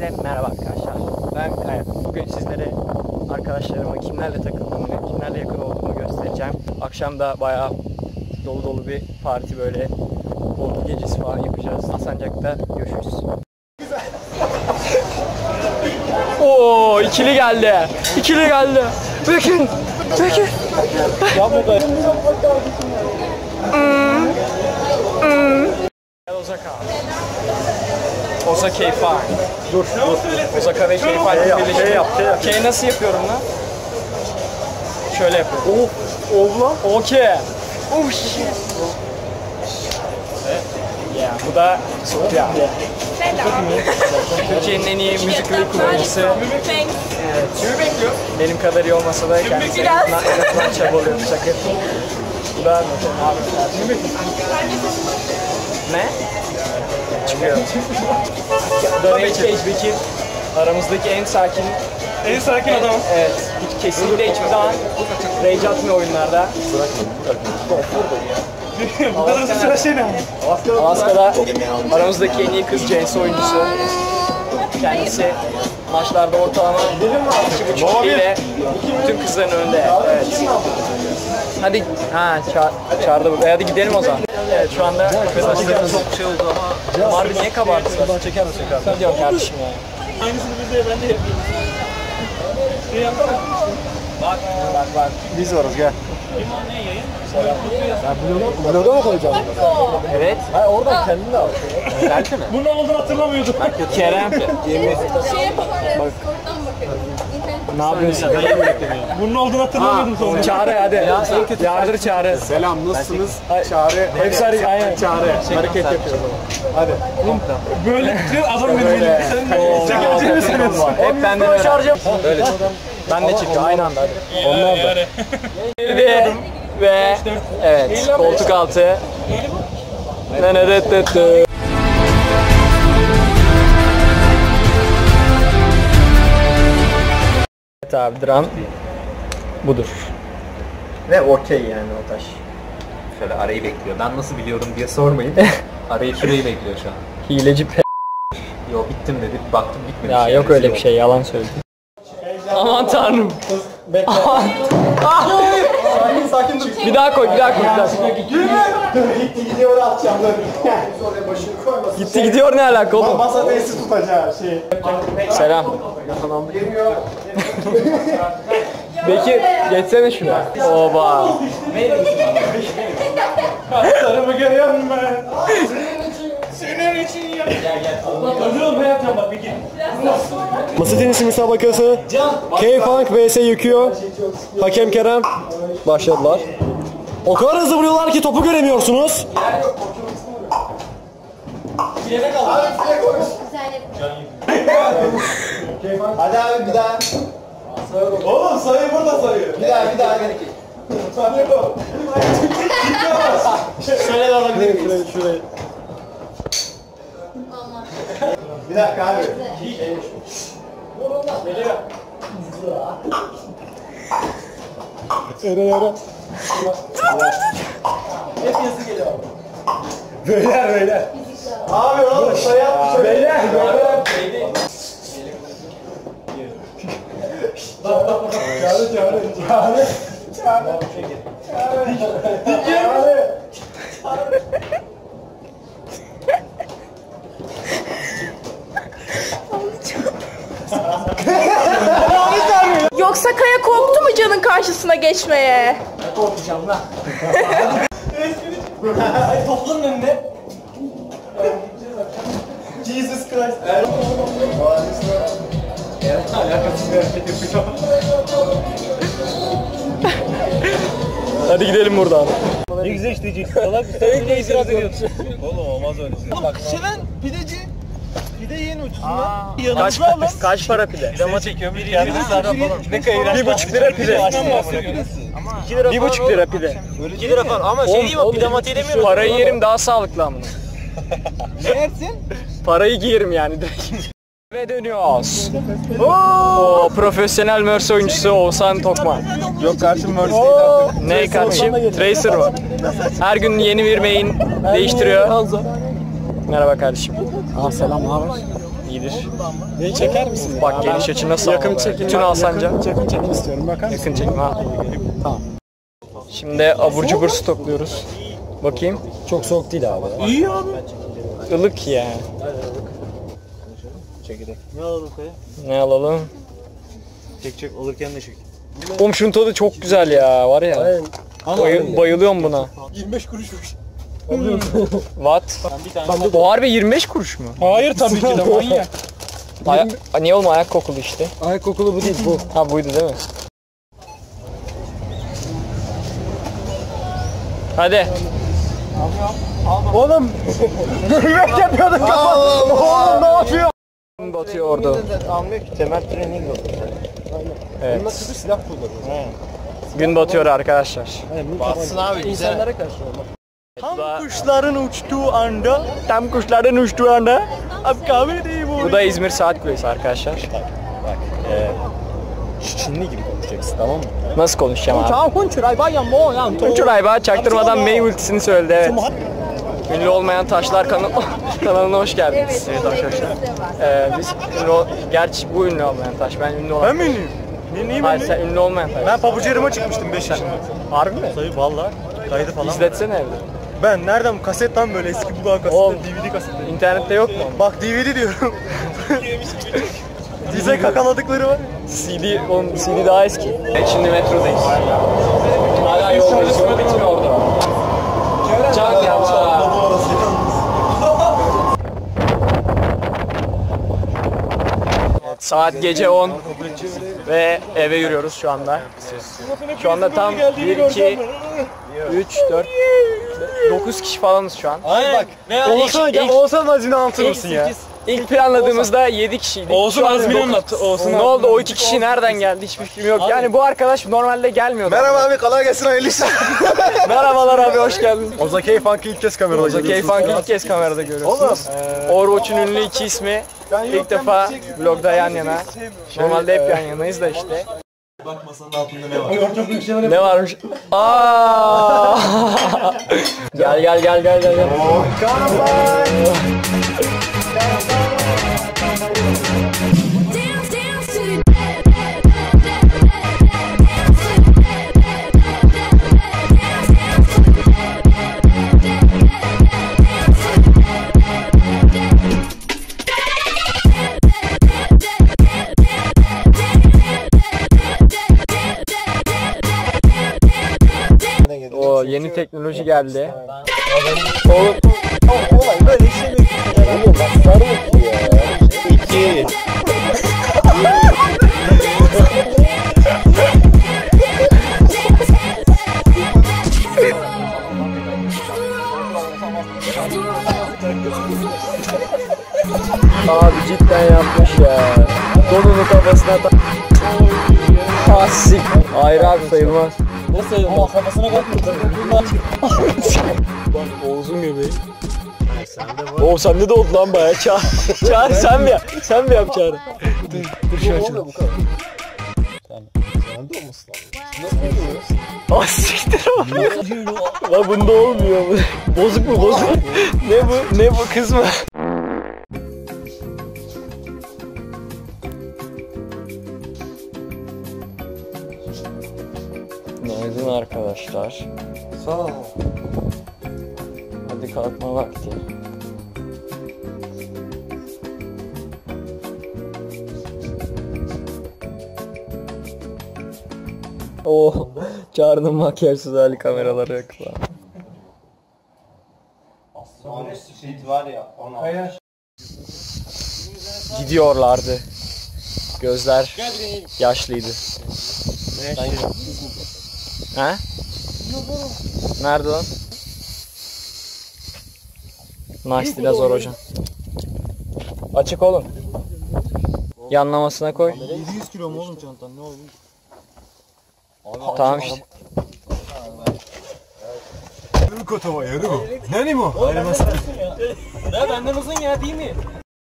Hepinize merhaba arkadaşlar. Ben Kaya. Bugün sizlere arkadaşlarıma kimlerle takıldığımı, kimlerle yakın olduğumu göstereceğim. Akşam da bayağı dolu dolu bir parti böyle ordu gecesi falan yapacağız. Asancak'ta görüşürüz. Oo ikili geldi. İkili geldi. Bakın. Bakın. Ya burada. Gel Osaka. Osaka K5. Dur, dur. Osaka ve K5 yap, birleşimi. şey yap, şey yap. K nasıl yapıyorum lan? Şöyle yapıyorum. Of, oldu lan. Okey. Oh shit. Yeah, bu da Sofya. Türkiye'nin en iyi müzik klip kullanıcısı. Benim kadar iyi olmasa da kendisi en en azından çabalıyor sakın. Bu da Mete abi. Ne? Çıkıyor. Bu da Bekir. Aramızdaki en sakin En sakin adam. Evet, hiç kesinlikle hiçbir zaman rage atmıyor oyunlarda. Bu kadar hızlı sıra şey ne? Alaska'da aramızdaki en iyi kız CS oyuncusu. Kendisi maçlarda ortalama 2,5 ile bütün kızların önünde. Evet. Hadi, ha ça çağırdı bu. E, hadi gidelim o zaman. Evet şu anda kafesinde çok şey oldu ama Harbi niye kabarttı? Buradan çeker misin kardeşim? Ne diyorsun kardeşim ya? Aynısını biz de ben de. Şey yapsana. Bak bak. Biz varız gel. Ya bloga, bloga mı koyacağım? Evet. Ha oradan kendin al. Belki mi? Bunun olduğunu hatırlamıyordum. Kerem. Şey yapamayız. Korktan bakarız. İnternet Ne yapıyorsun? Bunun olduğunu hatırlamıyordum sonra. Çağrı hadi. Yardır çağrı. Selam nasılsınız? Ay- Çare. Hepsi hareket. Aynen. Çare. Hareket yapıyoruz. Hadi. Böyle adam beni böyle. Sen çekebilir misiniz? Hep benden öğren. Böyle. Ben de çekiyor aynı anda hadi. Onlar da. Girdi ve evet koltuk altı. Nenerettete. Evet abi dram budur. Ve okey yani o taş. Şöyle arayı bekliyor. Ben nasıl biliyorum diye sormayın. Arayı şurayı bekliyor şu an. Hileci pe... Yo bittim dedi. Baktım bitmemiş. Ya yok öyle bir şey yalan söyledim. Aman tanrım. Sakin sakin dur. Bir daha koy bir daha koy bir daha koy. Gitti gidiyor atacağım dur. Oraya başını koymasın. Gitti gidiyor ne alaka oğlum? Masa testi tutacağı şey. Selam. Bekir geçsene şuna. Oba. Sarımı görüyor musun ben? Masa tenisi müsabakası. K-Funk vs Yüküyor. Hakem Kerem. Başladılar. O kadar hızlı vuruyorlar ki topu göremiyorsunuz. Hadi abi bir daha. Oğlum sayı burada sayı. Bir daha bir daha. Sayı bu. Şöyle de alabilir miyiz? Şurayı, Bir dakika abi. Eren Eren. Beyler beyler. Abi oğlum sayı atmış. Beyler. Beyler. Çağrı çağrı çağrı. Çağrı. Çağrı. Yoksa Kaya korktu mu canın karşısına geçmeye? Korkacağım lan. Ay toplanın önüne. Jesus Christ. Hadi gidelim buradan. Ne güzel işleyeceksin. Salak bir ki itiraz ediyorsun. Oğlum olmaz öyle. Bak seven pideci. Pide yeni ucuzuna. Kaç, kaç para pide? Ama çekiyorum. Bir yarım saat falan. Ne kadar? Bir buçuk lira pide. Bir buçuk lira pide. 2 lira falan ama şey değil mi? Pide matiği demiyorum. Parayı yerim daha sağlıklı ama. Ne yersin? Parayı giyerim yani direkt. Ve dönüyoruz. Oo, profesyonel Mercy oyuncusu Oğuzhan Tokman. Yok karşım Mercy Ne kardeşim? Tracer var. Her gün yeni bir main değiştiriyor. Merhaba kardeşim. Aa selam ne haber? İyidir. Neyi çeker misin? Bak geniş açı nasıl Yakın ama be? çekim. Bütün Alsanca. Yakın, yakın çekim istiyorum. Bakar mısın? Yakın çekim ha. Tamam. Şimdi abur cubur stokluyoruz. Bakayım. Çok soğuk değil abi. Ilık ya. Ne alalım kaya? Ne alalım? Çek çek alırken de çek. Oğlum şunun tadı çok güzel ya var ya. Bay- bayılıyorum buna. 25 kuruşmuş. What? Bu harbi 25 kuruş mu? Hayır tabii ki de manyak. Aya- niye oğlum ayak kokulu işte. Ayak kokulu bu değil bu. Ha buydu değil mi? Hadi. Oğlum. Gülmek yapıyordun kapat. Oğlum ne yapıyor? Batıyor orada. Almıyor ki temel training yok. Evet. Nasıl bir silah kullanıyor? Gün batıyor arkadaşlar. Bassın abi güzel. İnsanlara karşı olmak. Tam Kuşların uçtuğu anda Tam kuşların uçtuğu anda. Abi değil bu. Bu da İzmir Saat Kulesi arkadaşlar. Çinli gibi konuşacaksın tamam mı? Nasıl konuşacağım abi? Tamam konçuray bayan mo yan. Tunçur Ayba çaktırmadan May ultisini söyledi evet. Ünlü olmayan taşlar kanal kanalına hoş geldiniz. Evet arkadaşlar. Ee, biz ünlü ol- gerçi bu ünlü olmayan taş. Ben ünlü olan. Ben mi ünlüyüm? Ne neyim Hayır ünlü? sen ünlü olmayan taş. Ben pabucu yarıma çıkmıştım 5 yaşında. Harbi mi? Tabii valla. Kaydı falan. İzletsene evde. Ben nereden kaset lan böyle eski bulan kaset, Oğlum. DVD kasetleri. İnternette yok mu? Bak DVD diyorum. Dize kakaladıkları var. CD, oğlum CD daha eski. Şimdi metrodayız. Hala yoldayız. Yol bitmiyor orada. Çok yavaş. Saat gece 10 ve eve yürüyoruz şu anda. Şu anda tam 1, 2, 3, 4, 9 kişi falanız şu an. Aynen. Ne Oğuzhan, ilk, Oğuzhan Azine anlatır mısın ya? İlk planladığımızda 7 kişiydik. Oğuzhan an Azmi'ni dokuz- anlat, Oğuzhan Ne oldu? O iki kişi nereden geldi? Hiçbir fikrim yok. Yani bu arkadaş normalde gelmiyordu. Merhaba abi kolay gelsin hayırlı işler. Merhabalar abi hoş geldin. Ozakey Funk'ı ilk kez kamerada Oza Keyfan ilk kez kamerada görüyorsunuz. Overwatch'un ünlü iki ismi ilk defa vlogda yan yana. Normalde hep yan yanayız da işte. Bak masanın altında ne var? Ne varmış? Aa! gel gel gel gel gel. gel. Dance, teknoloji geldi. Oğlum abi cidden yapmış ya. Donunu kafasına tak. Asik. Hayır abi sayılmaz. Ne sayılmaz? Kafasına bakmıyor. Oğuz'un göbeği. Oo sende de oldu lan bayağı. Çağır, çağır sen mi yap? Sen mi yap çağır? Dur, dur şu açalım. Ah siktir o. Lan bunda olmuyor bu. Bozuk mu bozuk? ne bu? Ne bu kız mı? Günaydın arkadaşlar. Sağ ol. Hadi kalkma vakti. Oo, Çağrı'nın makyajsız hali kameraları yok lan. var ya ona. Gidiyorlardı. Gözler yaşlıydı. Ha? Nerede lan? Nice dinozor hocam. Açık oğlum. Yanlamasına koy. 700 kilo mu oğlum çantan ne oldu? Tamam işte. Ya benden uzun ya değil mi?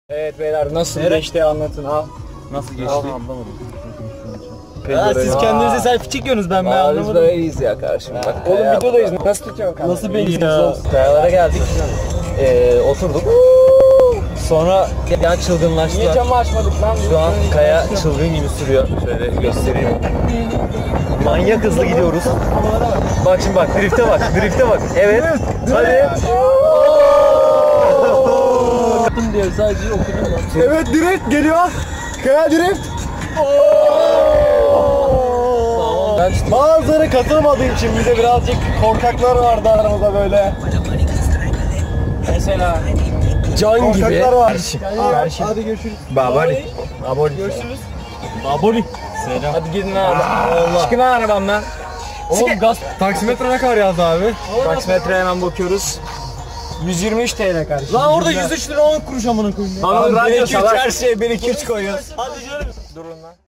Evet beyler nasıl geçti anlatın al. Nasıl geçti? Anlamadım. Ya siz kendinize selfie çekiyorsunuz ben ben anlamadım. böyleyiz ya karşım. Bak oğlum videodayız. Nasıl tutuyorsun kanka? Nasıl beyiz ya? Kayalara geldik. Ee, oturduk. Sonra ya Niye çılgınlaştılar. camı açmadık lan? Şu an Kaya çılgın gibi sürüyor. Şöyle göstereyim. Manyak hızlı gidiyoruz. Bak şimdi bak drifte bak drifte bak. Evet. Hadi. Okudum diyor sadece okudum. Evet drift geliyor. Kaya drift. Ben Bazıları katılmadığı için bize birazcık korkaklar vardı aramızda böyle. Mesela. can gibi. Korkaklar var. Hadi görüşürüz. Babali. Babali. Görüşürüz. Babali. Selam. Hadi gidin lan. Çıkın lan arabamdan. Oğlum gaz taksimetre ne kadar yazdı abi? Taksimetre hemen bakıyoruz. 123 TL kardeşim. Lan orada 103 lira 10 kuruş amına koyayım. Lan radyo salak. her şeye 1 2 3 koyuyoruz. Durun lan.